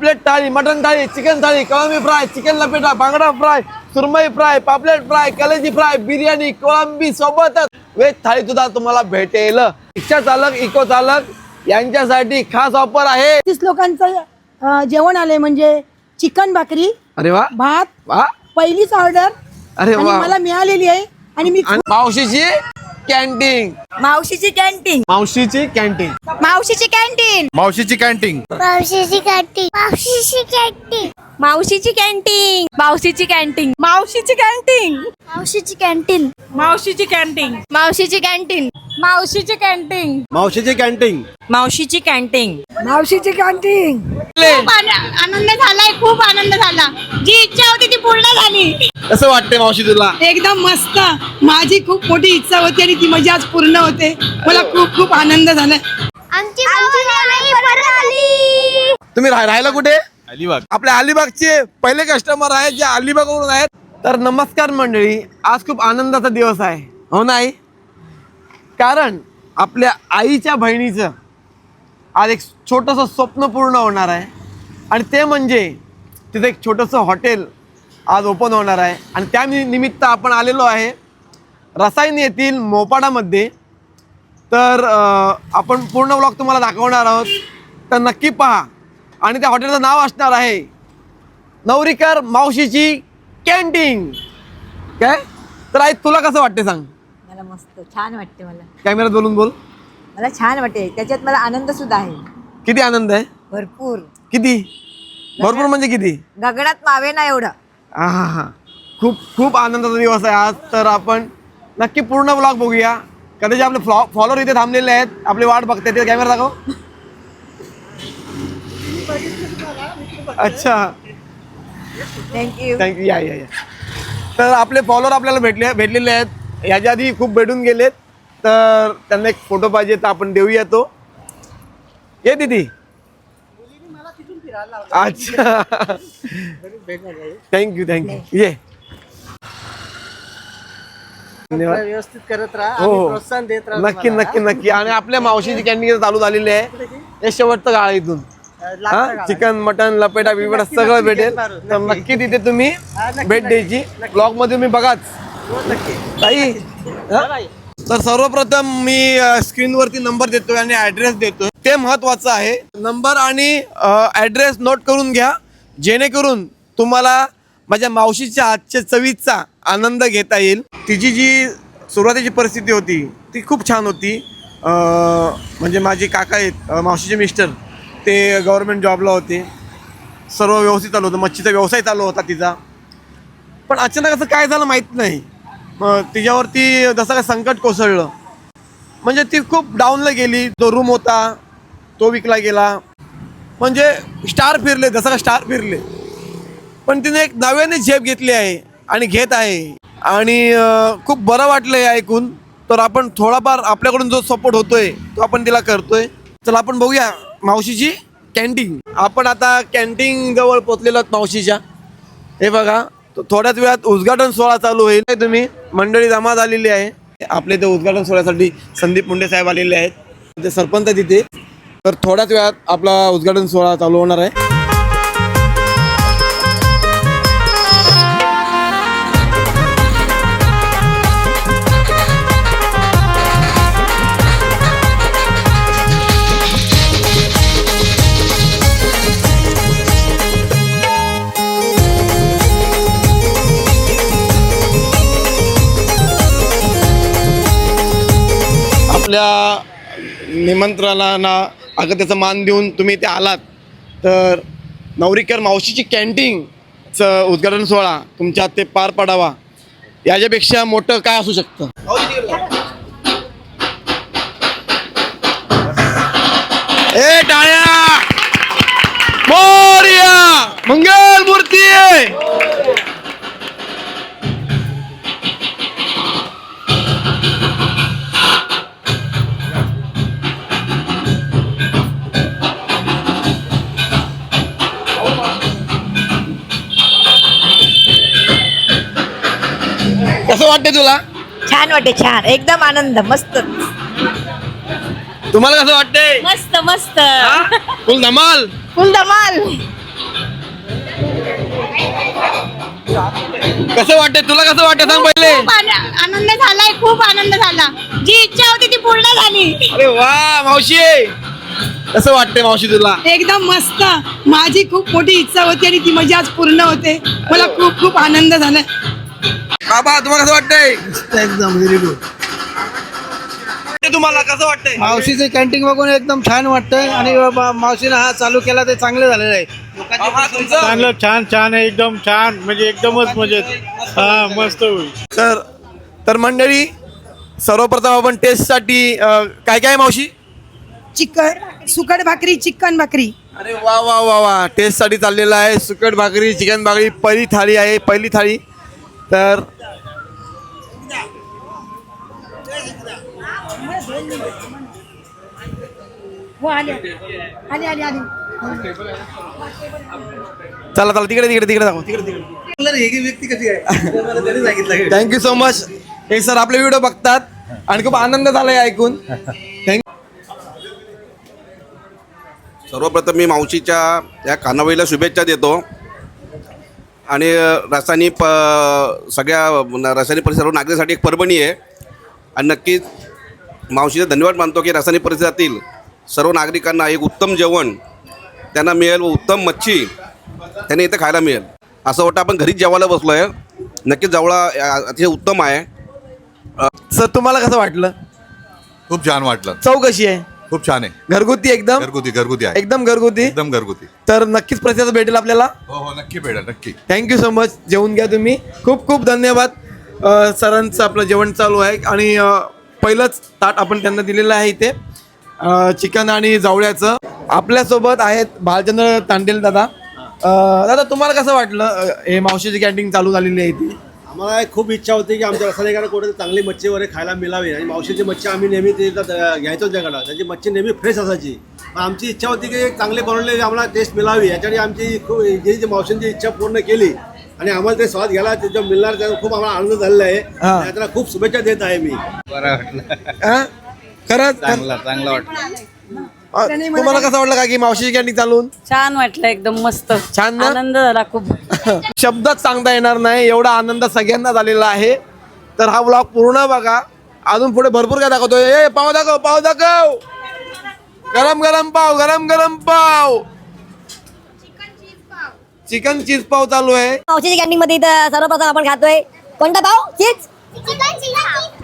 पापलेट thali mutton thali chicken thali कळंबी fry chicken लपेटा बांगडा फ्राय सुरमई फ्राय पापलेट फ्राय कलेजी फ्राय बिर्याणी कोळंबी सोबतच. वेज थाळी सुद्धा तुम्हाला भेटेल. रिक्षा चालक इको चालक यांच्यासाठी खास ऑफर आहे. तीस लोकांचं अं, जेवण आलंय म्हणजे चिकन भाकरी अरे वा. भात वा. पहिलीच ऑर्डर. अरे आणि वा. मला मिळालेली आहे. आणि मी आणि मावशीची? कॅन्टीन मावशीची कॅन्टीन मावशीची कॅन्टीन मावशीची कॅन्टीन मावशीची कॅन्टीन मावशीची कॅन्टीन मावशीची कॅन्टीन मावशीची कॅन्टीन मावशीची कॅन्टीन मावशीची कॅन्टीन मावशीची कॅन्टीन मावशीची कॅन्टीन मावशीची कॅन्टीन मावशीची कॅन्टीन मावशीची कॅन्टीन मावशीची कॅन्टीन मावशीची कॅन्टीन खूप आन- आनंद झालाय खूप आनंद झाला जी इच्छा होती ती पूर्ण झाली कसं वाटतंय मावशी तुला एकदम मस्त माझी खूप मोठी इच्छा होती आणि ती माझी आज पूर्ण होते मला खूप खूप आनंद झालाय आमची आई परत आली तुम्ही राह- राहायला कुठे अलिबाग. आपल्या अलिबागचे पहिले कस्टमर आहेत जे अलिबागवरून आहेत. तर नमस्कार मंडळी आज खूप आनंदाचा दिवस आहे. हो नाही कारण आपल्या आईच्या बहिणीचं आज एक छोटंसं स्वप्न पूर्ण होणार आहे. आणि ते म्हणजे तिथं एक छोटंसं हॉटेल आज ओपन होणार आहे. आणि त्या निमित्त आपण आलेलो आहे रसायन येथील मोपाडामध्ये. तर आपण पूर्ण ब्लॉग तुम्हाला दाखवणार आहोत. तर नक्की पहा. आणि त्या हॉटेलचं नाव असणार आहे नवरीकर मावशीची कॅन्टीन. काय? तर आई तुला कसं वाटते सांग? मला मस्त छान वाटते मला. कॅमेऱ्यात बोलून बोल. मला छान वाटते. त्याच्यात मला आनंद सुद्धा आहे. किती आनंद आहे? भरपूर. किती? भरपूर म्हणजे किती? गगनात मावे ना एवढं. हा हा हा. खूप खूप आनंदाचा दिवस आहे आज. तर आपण नक्की पूर्ण ब्लॉग बघूया. कदाचित आपले फ्लॉ फॉलोअर इथे थांबलेले आहेत. आपली वाट बघते ते कॅमेरा दाखव. अच्छा. थँक्यू थँक्यू या या या तर आपले फॉलोअर आपल्याला भेटले भेटलेले आहेत. याच्या आधी खूप भेटून गेलेत. तर त्यांना एक फोटो पाहिजे तर आपण देऊया तो. ये दीदी. अच्छा. थँक्यू थँक्यू ये. धन्यवाद. व्यवस्थित करत राहा. हो आणि हो. प्रोत्साहन देत राहा नक्की नक्की नक्की. आणि आपल्या मावशीची कॅन्टीन चालू झालेली आहे हे शेवटचं गाळ इथून. हा? चिकन मटन लपेटा बिपेटा सगळं भेटेल. तर नक्की. तिथे तुम्ही भेट द्यायची. ब्लॉगमध्ये तुम्ही बघाच. हो, नक्की. ताई? तर सर्वप्रथम मी स्क्रीनवरती नंबर देतोय आणि ऍड्रेस देतोय. ते महत्वाचं आहे. नंबर आणि ऍड्रेस नोट करून घ्या. जेणेकरून तुम्हाला माझ्या मावशीच्या हातच्या चवीचा आनंद घेता येईल. तिची जी सुरुवातीची परिस्थिती होती ती खूप छान होती. म्हणजे माझे काका आहेत मावशीचे मिस्टर. ते गव्हर्मेंट जॉबला होते. सर्व व्यवस्थित चालू होतं. मच्छीचा व्यवसाय चालू होता तिचा. पण अचानक असं काय झालं माहीत नाही. मग तिच्यावरती जसं काय संकट कोसळलं. म्हणजे ती खूप डाऊनला गेली. जो रूम होता. तो विकला गेला. म्हणजे स्टार फिरले जसं का स्टार फिरले. पण तिने एक नव्याने झेप घेतली आहे आणि घेत आहे. आणि खूप बरं वाटलं हे ऐकून. तर आपण थोडाफार आपल्याकडून जो सपोर्ट होतोय तो आपण तिला करतोय. चला आपण बघूया. मावशीची कॅन्टीन. आपण आता कॅन्टीन जवळ पोचलेलो आहोत मावशीच्या. हे बघा थोड्याच वेळात उद्घाटन सोहळा चालू होईल. तुम्ही मंडळी जमा झालेली आहे. आपले ते उद्घाटन सोहळ्यासाठी संदीप मुंडे साहेब आलेले आहेत. ते सरपंच तिथे तर थोड्याच वेळात आपला उद्घाटन सोहळा चालू होणार आहे. निमंत्रणाला अगं त्याचा मान देऊन तुम्ही इथे आलात. तर नवरीकर मावशीची कॅन्टीनचं उद्घाटन सोहळा तुमच्या ते पार पडावा. याच्यापेक्षा मोठं काय असू शकतं? ए टाळ्या! मोर्या! मंगल मूर्ती वाटते तुला? छान वाटते छान. एकदम आनंद मस्त. तुम्हाला कसं वाटते मस्त मस्त. फुल धमाल? फुल धमाल. कसं वाटते तुला कसं वाटतं सांग पहिले. आनंद झालाय खूप आनंद झाला. जी इच्छा होती ती पूर्ण झाली. अरे वा मावशी. कसं वाटते मावशी तुला? एकदम मस्त. माझी खूप मोठी इच्छा होती आणि ती माझी आज पूर्ण होते. मला खूप खूप आनंद झाला. बाबा तुम्हाला कसं वाटतंय? एकदम व्हेरी गुड तुम्हाला कसं वाटतंय? मावशीचे कॅन्टीन बघून एकदम छान वाटतंय आणि मा- मावशीनं हा चालू केला ते चांगलं झालेलं आहे. बाबा, तुमचं? चांगलं छान छान आहे एकदम छान. म्हणजे एकदमच मजेत हा मस्त होईल. तर तर मंडळी सर्वप्रथम आपण टेस्टसाठी अं, काय काय आहे, मावशी? चिकन सुकट भाकरी चिकन भाकरी. अरे वा वा वा वा. टेस्टसाठी चाललेला आहे. सुकट भाकरी चिकन भाकरी पहिली थाळी आहे पहिली थाळी. तर चला चला तिकडे तिकडे तिकडे दाखव तिकडे तिकडे. व्यक्ती कशी आहे? थँक्यू सो मच हे सर आपले व्हिडिओ बघतात आणि खूप आनंद झालाय ऐकून. थँक्यू सर्वप्रथम मी मावशीच्या या कानावळीला शुभेच्छा देतो. आणि अ, रासायनी प सगळ्या न- रासायनिक परिसर सर्व नागरिकांसाठी एक पर्वणी आहे. आणि नक्कीच मावशीचा धन्यवाद मानतो की रासायनिक परिसरातील सर्व नागरिकांना एक उत्तम जेवण त्यांना मिळेल व उत्तम मच्छी त्यांना इथं खायला मिळेल. असं वाटतं आपण घरीच जेवायला बसलो आहे नक्कीच जवळा अतिशय उत्तम आहे. सर तुम्हाला कसं वाटलं? खूप छान वाटलं. चव कशी आहे? खूप छान आहे. घरगुती एकदम? घरगुती घरगुती आहे. एकदम घरगुती? एकदम घरगुती. तर नक्कीच प्रतिसाद भेटेल आपल्याला? हो हो नक्की भेटेल नक्की. थँक्यू सो मच जेवून घ्या तुम्ही. खूप खूप धन्यवाद. सरांचं आपलं जेवण चालू आहे आणि पहिलंच ताट आपण त्यांना दिलेलं आहे इथे. चिकन आणि जावळ्याचं. आपल्यासोबत आहेत भालचंद्र तांडेल दादा. दादा तुम्हाला कसं वाटलं हे मावशीची कॅन्टीन चालू झालेली आहे इथे? आम्हाला खूप इच्छा होती की आमच्या रसायनिकांना कुठे चांगली मच्छी वगैरे खायला मिळावी. आणि मावशीची मच्छी आम्ही नेहमी ते घ्यायचो त्याकडं त्याची मच्छी नेहमी फ्रेश असायची. आमची इच्छा होती की एक चांगले बनवलेली आम्हाला टेस्ट मिळावी. याच्यासाठी आमची खूप जी जी मावशींची इच्छा पूर्ण केली आणि आम्हाला ते स्वाद घ्यायला त्याच्या मिळणार त्याचा खूप आम्हाला आनंद झालेला आहे. हा. खूप शुभेच्छा देत आहे मी? खरंच? चांगलं वाटलं. अ, तुम्हाला कसं वाटलं का की मावशीची कॅन्टीन चालून? छान वाटलं एकदम मस्त. छान ना? आनंद झाला खूप. शब्दात सांगता येणार नाही एवढा आनंद सगळ्यांना झालेला आहे. तर हा ब्लॉग पूर्ण बघा. अजून पुढे भरपूर काय दाखवतोय. ए पाव दाखव पाव दाखव. गरम गरम पाव गरम गरम पाव. चिकन चीज पाव चालू आहे. मावशीची कॅन्टीन मध्ये इथं सर्वप्रथम आपण खातोय. कोणता पाव? चीज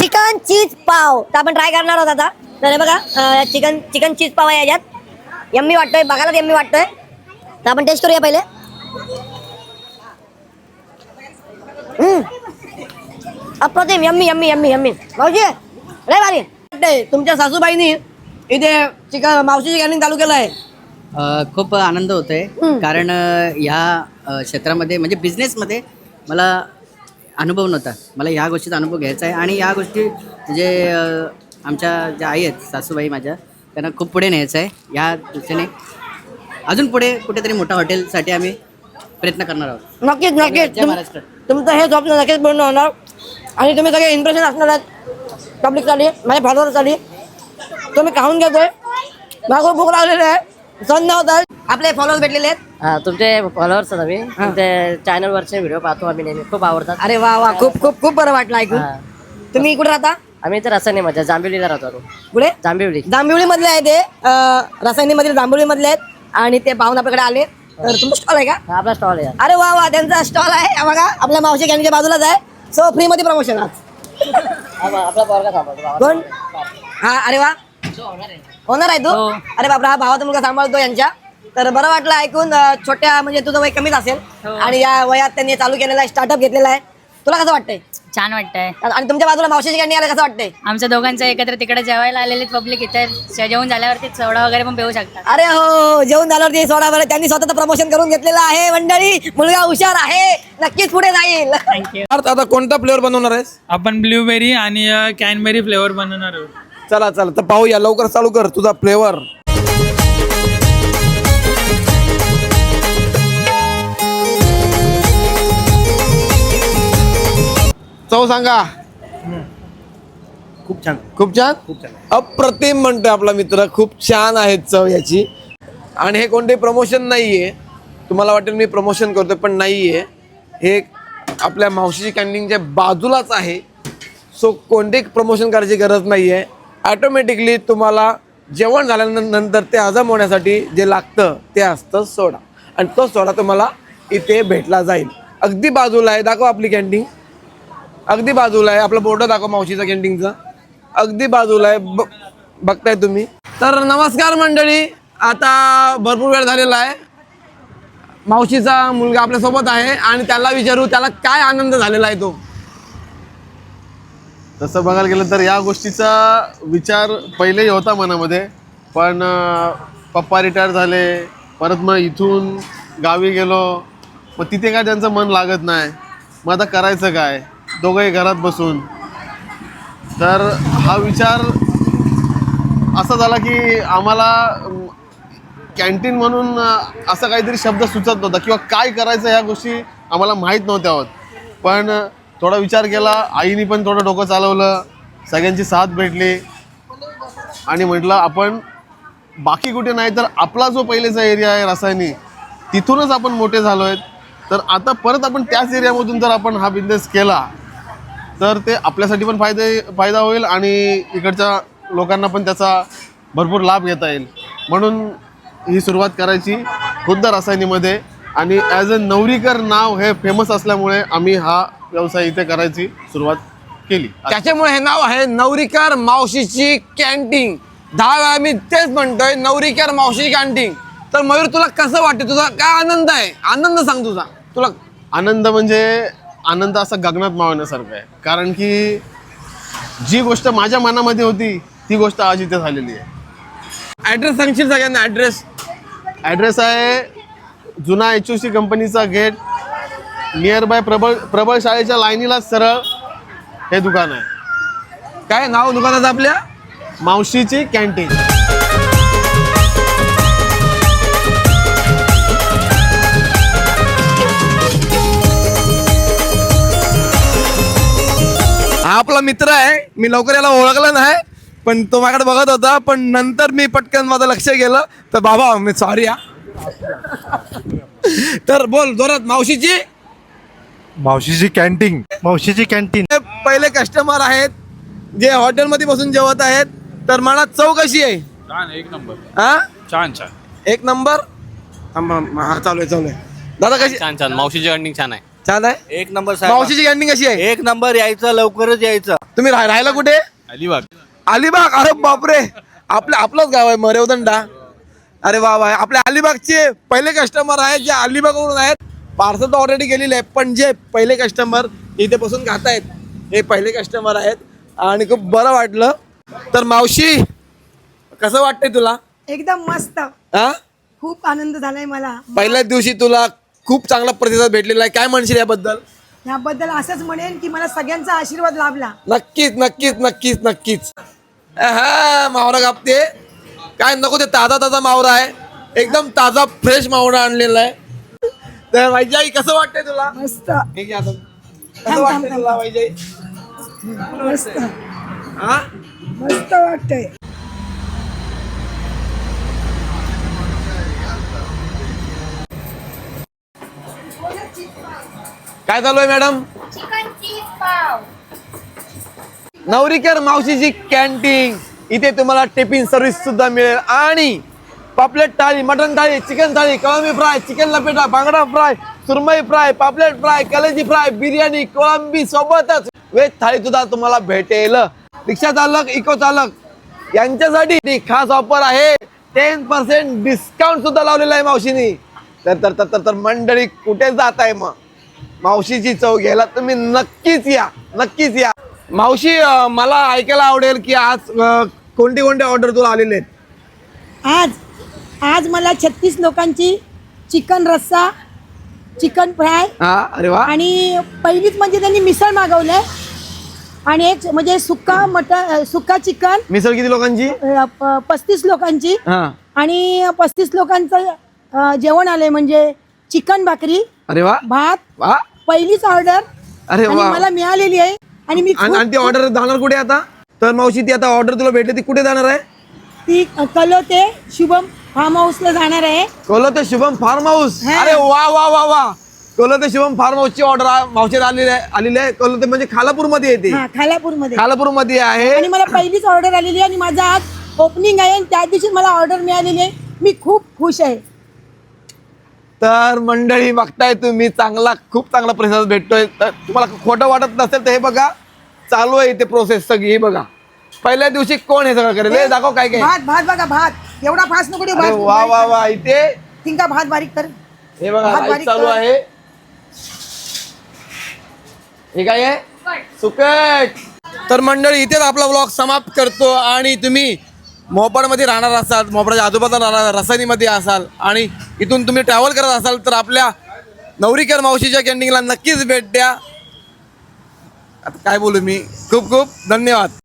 चिकन चीज पाव. तर आपण ट्राय करणार आहोत आता. तर हे बघा चिकन चिकन चीज पाव आहे याच्यात. यम्मी वाटतोय बघायला यम्मी वाटतोय. तर आपण टेस्ट करूया पहिले. हम्म. अप्रतिम यम्मी यम्मी यम्मी यम्मी. मावशी लय भारी. तुमच्या सासूबाईनी इथे चिकन मावशीची कॅन्टीन चालू केलं आहे खूप आनंद होतोय. कारण ह्या क्षेत्रामध्ये म्हणजे बिझनेसमध्ये मला अनुभव नव्हता. मला ह्या गोष्टीचा अनुभव घ्यायचा आहे आणि या गोष्टी अ, आमच्या ज्या आई आहेत सासूबाई माझ्या त्यांना खूप पुढे न्यायचं आहे. या दृष्टीने अजून पुढे कुठेतरी मोठ्या हॉटेलसाठी आम्ही प्रयत्न करणार आहोत. नक्कीच नक्कीच. महाराष्ट्र. तुमचं हे स्वप्न नक्कीच पूर्ण होणार. आणि तुम्ही सगळे इम्प्रेशन असणार आहेत. पब्लिकसाठी माझ्या फॉलोअरसाठी तुम्ही खाऊन घेतोय. खूप भूक लागलेली आहे. आपले फॉलोअर्स भेटलेले आहेत? तुमचे फॉलोअर्स आम्ही. तुमचे चॅनलवरचे व्हिडिओ पाहतो आम्ही नेहमी. खूप आवडतात. अरे वा वा. खूप खूप खूप बरं वाटलं ऐकून. तुम्ही कुठे राहता? आम्ही तर असं नाही मजा जांभिवलीला राहतो पुढे जांभिवली जांभिवली मधले आहे ते. रसायनी मधील जांभिवली मधले आहेत आणि ते पाहून आपल्याकडे आले. तर तुमचा स्टॉल आहे का? आपला स्टॉल आहे. अरे वा वा. त्यांचा स्टॉल आहे. हा बघा आपल्या मावशी कॅन्टीच्या बाजूलाच आहे. सो फ्री मध्ये प्रमोशन आज. आपला पोरगा थांबवतो कोण? हा अरे वा. होणार आहे तू? अरे बापरा हा भावाचा मुलगा सांभाळतो यांच्या. तर बरं वाटलं ऐकून अं, छोट्या म्हणजे तुझं वय कमीच असेल. आणि या वयात त्यांनी चालू केलेला आहे स्टार्टअप घेतलेला आहे. तुला कसं वाटतंय? छान वाटतंय. आणि तुमच्या बाजूला मावशीची कॅन्टीन आलं कसं वाटतंय? आमच्या दोघांचं एकत्र तिकडे जेवायला आलेले पब्लिक इथे. जेवण झाल्यावरती सोडा वगैरे पण पिऊ शकतात. अरे हो हो, जेवण झाल्यावरती सोडा बरं. त्यांनी स्वतःचं प्रमोशन करून घेतलेलं आहे मंडळी. मुलगा हुशार आहे. नक्कीच पुढे जाईल. थँक्यू आता कोणता फ्लेवर बनवणार आहेस? आपण ब्ल्यूबेरी आणि कॅनबेरी फ्लेवर बनवणार आहोत. चला चला. तर पाहूया लवकर चालू कर तुझा फ्लेवर चव सांगा. खूप छान. खूप छान? खूप छान. अप्रतिम म्हणतोय आपला मित्र. खूप छान आहे चव याची. आणि हे कोणते प्रमोशन नाहीये. तुम्हाला वाटेल मी प्रमोशन करतोय पण नाहीये. हे आपल्या मावशीची कॅन्टीनच्या बाजूलाच आहे. सो कोणते प्रमोशन करायची गरज नाही आहे ॲटोमॅटिकली तुम्हाला जेवण झाल्यानंतर ते हजम होण्यासाठी जे लागतं ते असतं सोडा. आणि तो सोडा तुम्हाला इथे भेटला जाईल. अगदी बाजूला आहे दाखव आपली कॅन्टीन अगदी बाजूला आहे आपलं बोर्ड दाखव मावशीचा कॅन्टीनचा अगदी बाजूला आहे ब बघताय तुम्ही. तर नमस्कार मंडळी आता भरपूर वेळ झालेला आहे. मावशीचा मुलगा आपल्यासोबत आहे आणि त्याला विचारू त्याला काय आनंद झालेला आहे तो? तसं बघायला गेलं तर या गोष्टीचा विचार पहिलेही होता मनामध्ये पण पप्पा रिटायर झाले परत मग इथून गावी गेलो मग तिथे काय त्यांचं मन लागत नाही मग आता करायचं काय? दोघंही घरात बसून. तर हा विचार असा झाला की आम्हाला कॅन्टीन म्हणून असा काहीतरी शब्द सुचत नव्हता किंवा काय करायचं ह्या गोष्टी आम्हाला माहीत नव्हत्या होत. पण थोडा विचार केला आईनी पण थोडं डोकं चालवलं सगळ्यांची साथ भेटली. आणि म्हटलं आपण बाकी कुठे नाही तर आपला जो पहिलेचा एरिया आहे रसायनी तिथूनच आपण मोठे झालो आहेत तर आता परत आपण त्याच एरियामधून जर आपण हा बिझनेस केला तर ते आपल्यासाठी पण फायदे फायदा होईल आणि इकडच्या लोकांना पण त्याचा भरपूर लाभ घेता येईल. म्हणून ही सुरुवात करायची खुद्द रसायनीमध्ये. आणि ॲज अ नवरीकर नाव हे फेमस असल्यामुळे आम्ही हा व्यवसाय इथे करायची सुरुवात केली. त्याच्यामुळे हे नाव आहे नवरीकर मावशीची कॅन्टीन दहा वेळा मी तेच म्हणतोय नवरीकर मावशीची कॅन्टीन तर मयूर तुला कसं वाटतं? तुझा काय आनंद आहे? आनंद सांग तुझा. तुला आनंद म्हणजे आनंद असा गगनात मावण्यासारखा आहे. कारण की जी गोष्ट माझ्या मनामध्ये होती ती गोष्ट आज इथे झालेली आहे. ऍड्रेस सांगशील सगळ्यांना? ऍड्रेस ॲड्रेस आहे जुना एच ओ सी कंपनीचा gate near by Prabal Prabal शाळेच्या लाईनीला सरळ हे दुकान आहे. काय नाव दुकानाचं आपल्या? मावशीची कॅन्टीन हा आपला मित्र आहे. मी लवकर याला ओळखलं नाही पण तो माझ्याकडे बघत होता पण नंतर मी पटकन माझं लक्ष गेलं. तर बाबा मी सॉरी हा. तर बोल जोरात मावशीची? मावशीची कॅन्टीन मावशीची कॅन्टीन हे पहिले कस्टमर आहेत जे हॉटेलमध्ये बसून जेवत आहेत तर मला चव कशी आहे? छान एक नंबर. हा? छान छान. एक नंबर? थांबा, हा चालू आहे चालू आहे. दादा कशी छान छान. मावशीची अंडिंग छान आहे. छान आहे? एक नंबर मावशीची कॅन्टीन कशी आहे? एक नंबर यायचं लवकरच यायचं. तुम्ही राह- राहायला कुठे? अलिबाग. अलिबाग? अरे बापरे! आपलं आपलंच गाव आहे मरेवदंडा. अरे वा वा आपल्या अलिबागचे पहिले कस्टमर आहेत जे अलिबागवरून आहेत. पार्सल तर ऑलरेडी गेलेले आहे पण जे पहिले कस्टमर इथे बसून खात आहेत हे पहिले कस्टमर आहेत. आणि खूप बरं वाटलं. तर मावशी कसं वाटतंय तुला? एकदम मस्त. हा? खूप आनंद झालाय मला. पहिल्याच दिवशी तुला खूप चांगला प्रतिसाद भेटलेला आहे. काय म्हणशील याबद्दल? याबद्दल असंच म्हणेन की मला सगळ्यांचा आशीर्वाद लाभला. नक्कीच नक्कीच नक्कीच नक्कीच. हा मावरा कापते काय नको ते ताजा ताजा मावरा आहे. एकदम ताजा फ्रेश मावरा आणलेला आहे. तर वैजाई कसं वाटतंय तुला? मस्त. हे घे आता. कसं वाटतंय तुला वैजाई? मस्त. हा? मस्त वाटतंय. काय चालू आहे मॅडम? नवरीकर मावशीची कॅन्टीन इथे तुम्हाला टिफिन सर्व्हिस सुद्धा मिळेल. आणि पापलेट थाळी मटन थाळी चिकन थाळी कोळंबी फ्राय चिकन लपेटा बांगडा फ्राय सुरमई फ्राय पापलेट फ्राय कलेजी फ्राय बिर्याणी कोळंबी सोबतच वेज थाळी सुद्धा तुम्हाला भेटेल. रिक्षा चालक इको चालक यांच्यासाठी खास ऑफर आहे. टेन पर्सेंट डिस्काउंट सुद्धा लावलेला आहे मावशीनी. तर तर तर तर- तर मंडळी कुठे जात आहे मग? मावशीची चव घ्यायला तुम्ही नक्कीच या नक्कीच या. मावशी मला ऐकायला आवडेल की आज कोणती कोणती ऑर्डर तुला आलेले आहेत? आज आज मला छत्तीस लोकांची चिकन रस्सा चिकन फ्राय हा अरे वा. आणि पहिलीच म्हणजे त्यांनी मिसळ मागवलंय आणि एक म्हणजे सुक्का मटन सुक्का चिकन मिसळ किती लोकांची? पस्तीस लोकांची. हा. आणि पस्तीस लोकांचं अ, जेवण आलंय म्हणजे चिकन भाकरी अरे वा. भात वा. पहिलीच ऑर्डर. अरे आणि वा. मला मिळालेली आहे. आणि मी आणि खूप- आणि ती ऑर्डर जाणार कुठे आता? तर मावशी ती आता ऑर्डर तुला भेटली ती कुठे जाणार आहे? ती कलोते शुभम फार्म हाऊसला जाणार आहे. कोलो ते शुभम फार्म हाऊस हा. अरे वा वा वा वा. कोलते शिवम फार्म हाऊसची ऑर्डर मावशीत आलेली आहे आलेली आहे. कोलते म्हणजे खालापूरमध्ये येते हा खालापूरमध्ये. खालापूरमध्ये आहे. आणि मला पहिलीच ऑर्डर आलेली आहे आणि माझा आज ओपनिंग आहे आणि त्या दिवशी मला ऑर्डर मिळालेली आहे. मी खूप खुश आहे. तर मंडळी बघताय तुम्ही चांगला खूप चांगला प्रतिसाद भेटतोय. तर तुम्हाला खोटं वाटत नसेल तर हे बघा. चालू आहे इथे प्रोसेस सगळी. हे बघा. पहिल्या दिवशी कोण हे सगळं करेल? हे दाखव काय काय. भात भात बघा भात. एवढा फास्ट नको देऊ, अरे भात. वा वा वा इथे. तिंका भात बारीक कर. हे बघा भात बारीक चालू कर. आहे. हे काय आहे? सुकट. तर मंडळी इथेच आपला ब्लॉग समाप्त करतो आणि तुम्ही मोपाडमध्ये राहणार असाल मोपाडच्या आजूबाजूला राहणार रसायनीमध्ये असाल आणि इथून तुम्ही ट्रॅव्हल करत असाल तर आपल्या नवरीकर मावशीच्या कॅन्टीनला नक्कीच भेट द्या. आता काय बोलू मी? खूप खूप धन्यवाद.